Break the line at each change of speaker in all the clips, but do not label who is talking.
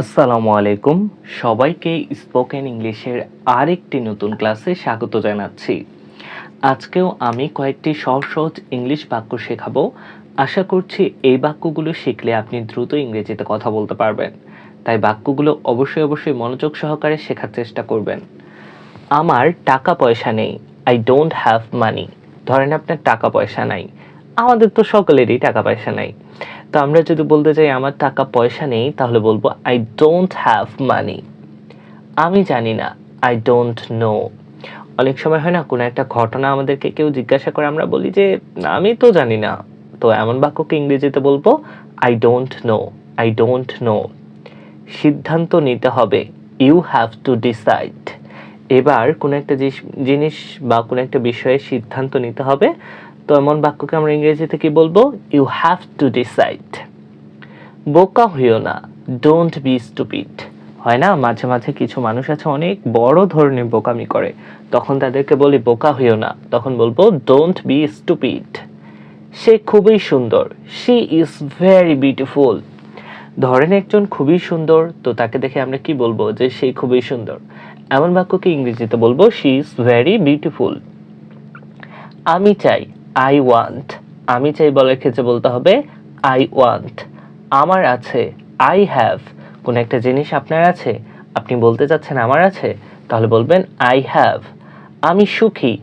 আসসালামু আলাইকুম। সবাইকে স্পোকেন ইংলিশের আরেকটি নতুন ক্লাসে স্বাগত জানাচ্ছি। আজকেও আমি কয়েকটি সহজ সহজ ইংলিশ বাক্য শেখাবো। আশা করছি এই বাক্যগুলো শিখলে আপনি দ্রুত ইংরেজিতে কথা বলতে পারবেন। তাই বাক্যগুলো অবশ্যই অবশ্যই মনোযোগ সহকারে শেখার চেষ্টা করবেন। আমার টাকা পয়সা নেই। আই ডোন্ট হ্যাভ মানি ধরেন আপনার টাকা পয়সা নাই। আমাদের তো সকলেরই টাকা পয়সা নাই। তো আমরা যদি বলতে চাই আমার টাকা পয়সা নেই, তাহলে বলব আই ডোন্ট হ্যাভ মানি আমি জানি না আই ডোন্ট নো অনেক সময় হয় না, কোনো একটা ঘটনা আমাদেরকে কেউ জিজ্ঞাসা করে, আমরা বলি যে, আমি তো জানি না। তো এমন বাক্যকে ইংরেজিতে বলব I don't know I don't know সিদ্ধান্ত নিতে হবে ইউ হ্যাভ টু ডিসাইড এবার কোনো একটা জিনিস বা কোনো একটা বিষয়ে সিদ্ধান্ত নিতে হবে তো এমন বাক্যকে আমরা ইংরেজিতে কি বলব? ইউ হ্যাভ টু ডিসাইড বোকা হইও না। ডোন্ট বি স্টুপিড হয় না? মাঝে মাঝে কিছু মানুষ আছে, অনেক বড় ধরনের বোকামি করে। তখন তাদেরকে বলি, বোকা হইও না। তখন বলব ডোন্ট বি স্টুপিড সে খুবই সুন্দর। শি ইজ ভেরি বিউটিফুল ধরেন একজন খুবই সুন্দর, তো তাকে দেখে আমরা কি বলব যে সে খুবই সুন্দর? এমন বাক্যকে ইংরেজিতে বলব শি ইজ ভেরি বিউটিফুল আমি চাই আই ওয়ান্ট আমি চাই বলার ক্ষেত্রে বলতে হবে আই ওয়ান্ট আমার আছে আই হ্যাভ কোনো একটা জিনিস আপনার আছে, আপনি বলতে চাচ্ছেন আমার আছে, তাহলে বলবেন আই হ্যাভ আমি সুখী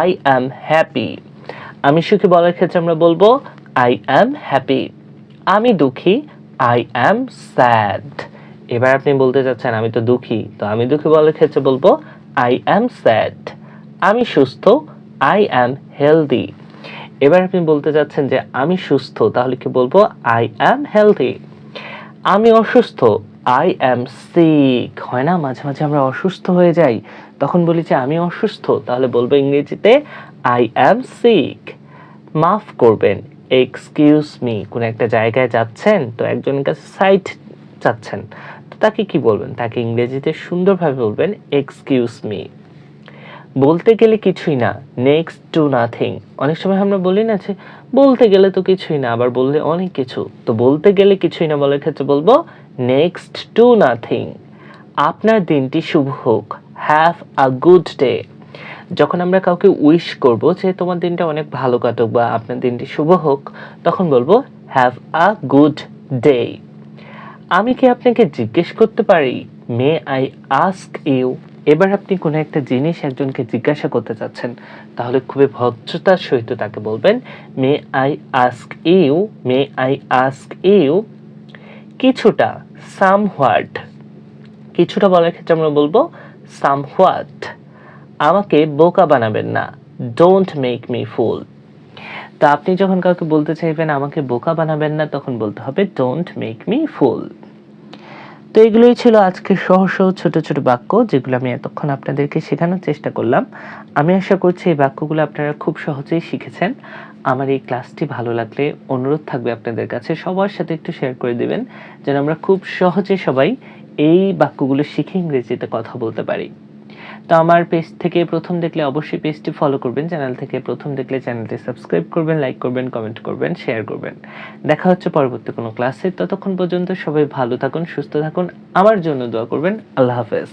আই অ্যাম হ্যাপি আমি সুখী বলার ক্ষেত্রে আমরা বলব আই অ্যাম হ্যাপি আমি দুঃখী আই অ্যাম স্যাড এবার আপনি বলতে চাচ্ছেন, আমি তো দুঃখী, তো আমি দুঃখী বলার ক্ষেত্রে বলব আই অ্যাম স্যাড আমি সুস্থ আই অ্যাম হেলদি এবার আপনি বলতে চাচ্ছেন যে আমি সুস্থ, তাহলে কি বলব? আই অ্যাম হেলদি আমি অসুস্থ আই অ্যাম সিক হয় না? মাঝে মাঝে আমরা অসুস্থ হয়ে যাই। তখন বলি যে আমি অসুস্থ, তাহলে বলব ইংরেজিতে আই অ্যাম সিক মাফ করবেন এক্সকিউজ মি কোনো একটা জায়গায় যাচ্ছেন, তো একজনের কাছে সাইট চাচ্ছেন। তো তাকে কি বলবেন? তাকে ইংরেজিতে সুন্দরভাবে বলবেন এক্সকিউজ মি বলতে গেলে কিছুই না নেক্সট টু নাথিং অনেক সময় আমরা বলি না যে, বলতে গেলে তো কিছুই না, আবার বললে অনেক কিছু। তো বলতে গেলে কিছুই না বলার ক্ষেত্রে বলব নেক্সট টু নাথিং আপনার দিনটি শুভ হোক। হ্যাভ আ গুড ডে যখন আমরা কাউকে উইশ করব যে, তোমার দিনটা অনেক ভালো কাটুক বা আপনার দিনটি শুভ হোক, তখন বলব হ্যাভ আ গুড ডে আমি কি আপনাকে জিজ্ঞেস করতে পারি? মে আই আস্ক ইউ এবার আপনি কোনো একটা জিনিস একজনকে জিজ্ঞাসা করতে চাচ্ছেন, তাহলে খুবই ভদ্রতার সহিত তাকে বলবেন may I ask you may I ask you কিছুটা সাম হোয়াট কিছুটা বলার ক্ষেত্রে আমরা বলব সাম হোয়াট আমাকে বোকা বানাবেন না ডোন্ট মেক মি ফুল তা আপনি যখন কাউকে বলতে চাইবেন, আমাকে বোকা বানাবেন না, তখন বলতে হবে ডোন্ট মেক মি ফুল তো এগুলোই ছিল আজকে সহ ছোট ছোট বাক্য, যেগুলো আমি এতক্ষণ আপনাদেরকে শেখানোর চেষ্টা করলাম। আমি আশা করছি এই বাক্যগুলো আপনারা খুব সহজেই শিখেছেন। আমার এই ক্লাসটি ভালো লাগলে অনুরোধ থাকবে আপনাদের কাছে। সবার সাথে একটু শেয়ার করে দেবেন, যেন আমরা খুব সহজে সবাই এই বাক্যগুলো শিখে ইংরেজিতে কথা বলতে পারি। তো আমার পেজ থেকে প্রথম দেখলে অবশ্যই পেজটি ফলো করবেন চ্যানেল থেকে প্রথম দেখলে চ্যানেলটি সাবস্ক্রাইব করবেন লাইক করবেন কমেন্ট করবেন শেয়ার করবেন। দেখা হচ্ছে পরবর্তী কোনো ক্লাসে ততক্ষণ পর্যন্ত সবাই ভালো থাকুন, সুস্থ থাকুন। আমার জন্য দোয়া করবেন। আল্লাহ হাফেজ।